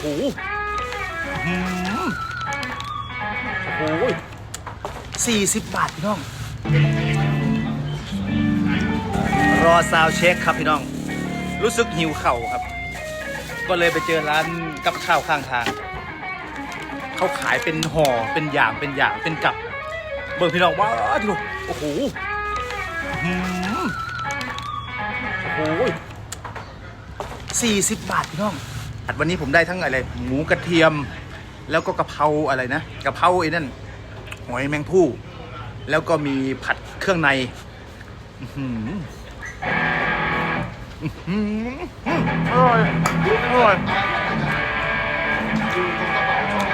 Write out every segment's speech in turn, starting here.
โอ้โหอื้อหือโอ้โหสี่สิบบาทพี่น้อง รอซาวเช็คครับพี่น้อง รู้สึกหิวเข่าครับ ก็เลยไปเจอร้านกับข้าวข้างทาง เขาขายเป็นห่อ เป็นอย่าง เป็นอย่าง เป็นกับ เบิ่งพี่น้องว้าวดูโอ้โหอื้อหือโอ้โหสี่สิบบาทพี่น้อง อัดวันนี้ผมได้ทั้งอะไรหมูกระเทียม แล้วก็กะเพราอะไรนะกะเพราไอ้นั่นหอยแมงผู้ แล้วก็มีผัดเครื่องในอื้อหืออื้อหือร่อยอร่อย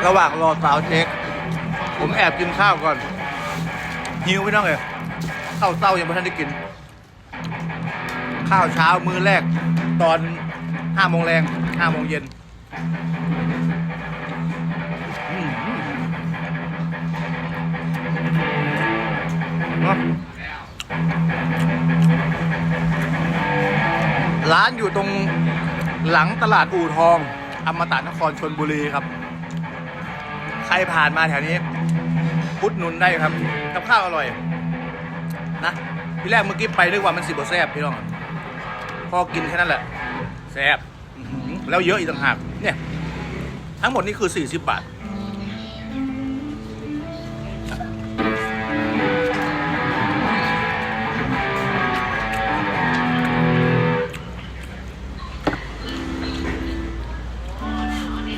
ระหว่างรอสาวเช็ค ผมแอบกินข้าวก่อน หิวไม่ต้องเลยข้าวเต้ายังไม่ทันได้กิน ข้าวเช้ามื้อแรกตอน ห้าโมงแรงห้าโมงเย็นร้านอยู่ตรงหลังตลาดอู่ทองอมตะนครชนบุรีครับ ใครผ่านมาแถวนี้พุดนุนได้ครับ กับข้าวอร่อย นะ ที่แรกเมื่อกี้ไปนึกว่ามันสิบแซ่บพี่น้อง พอกินแค่นั้นแหละ แซ่บอื้อหือแล้วเยอะอีกต่างหากเนี่ย ทั้งหมดนี่คือ 40 บาท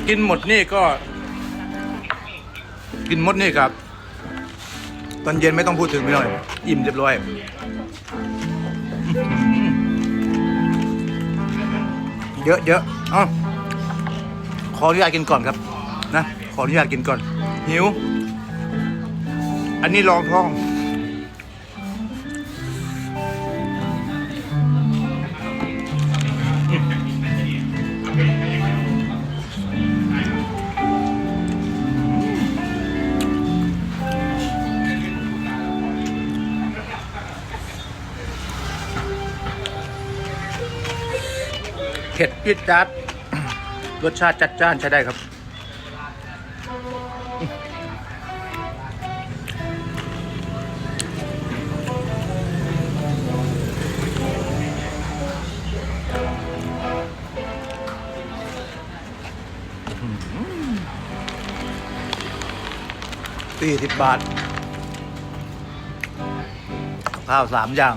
กินหมดนี่ก็ กินหมดนี่ครับ ตอนเย็นไม่ต้องพูดถึงพี่หน่อย อิ่มเรียบร้อยอื้อหือ เยอะเยอะอ๋อขออนุญาตกินก่อนครับ นะ ขออนุญาตกินก่อน หิว อันนี้รองท้อง เผ็ดพิดจัดรสชาติจัดจ้านใช้ได้ครับ สี่สิบบาท ข้าวสามอย่าง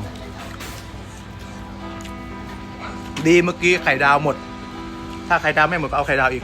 ดีเมื่อกี้ไข่ดาวหมด ถ้าไข่ดาวไม่หมดก็เอาไข่ดาวอีก